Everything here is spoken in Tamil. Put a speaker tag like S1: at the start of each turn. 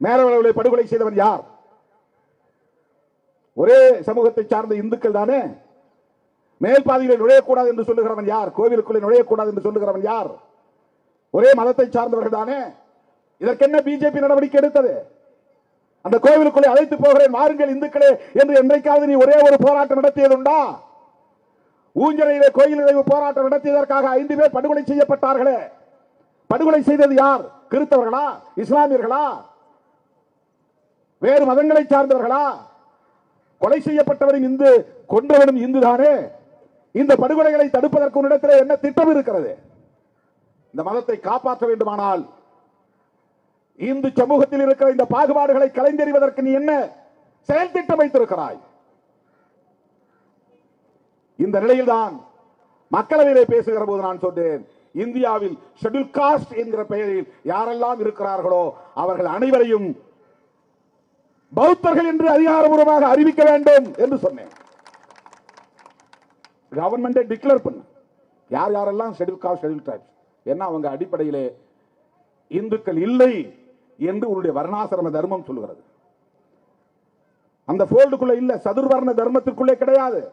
S1: மேலவளவுகளை படுகொலை செய்தவன் யார்? ஒரே சமூகத்தை சார்ந்த இந்துக்கள் தானே? மேல்பாதையில் நுழையக்கூடாது என்று சொல்லுகிறவன் யார்? கோவிலுக்குள்ளே நுழையக்கூடாது என்று சொல்லுகிறவன் யார்? ஒரே மதத்தை சார்ந்தவர்கள் தானே? இதற்கென்ன பிஜேபி நடவடிக்கை எடுத்தது? அந்த கோவிலுக்குள்ளே அழைத்து போகிறேன் வாருங்கள் இந்துக்களே என்று என்றைக்காவது நீ ஒரே ஒரு போராட்டம் நடத்தியதுண்டா ஊஞ்சலையிலே கோயில் நிறைவு போராட்டம் நடத்தியதற்காக ஐந்து பேர் படுகொலை செய்யப்பட்டார்களே. படுகொலை செய்தது யார்? கிறித்தவர்களா? இஸ்லாமியர்களா? வேறு மதங்களை சார்ந்தவர்களா? கொலை செய்யப்பட்டவரும் இந்து கொன்றவனும் இந்து தானே இந்த படுகொலைகளை தடுப்பதற்கு உன்னிடத்தில் என்ன திட்டம் இருக்கிறது? இந்த மதத்தை காப்பாற்ற வேண்டுமானால் இந்து சமூகத்தில் இருக்கிற இந்த பாகுபாடுகளை கலைந்தெறிவதற்கு நீ என்ன செயல் திட்டம் வைத்திருக்கிறாய்? இந்த நிலையில்தான் மக்களவையிலே பேசுகிற போது நான் சொன்னேன் இந்தியாவில் ஷெட்யூல் காஸ்ட் என்கிற பெயரில் யாரெல்லாம் இருக்கிறார்களோ அவர்கள் அனைவரையும் பௌத்தர்கள் என்று அதிகாரபூர்வமாக அறிவிக்க வேண்டும் என்று சொன்னேன். கவர்மெண்டே டிக்ளேர் பண்ணு. யார் யாரெல்லாம் ஷெடியூல் காஸ்ட் ஷெடியூல் டிரைப்ஸ் ஏன்னா அவங்க அடிப்படையிலே இந்துக்கள் இல்லை என்று உருடைய வர்ணாசிரம தர்மம் சொல்லுகிறது. அந்த போல்டுக்குள்ள இல்ல சதுர்வர்ண தர்மத்திற்குள்ளே கிடையாது.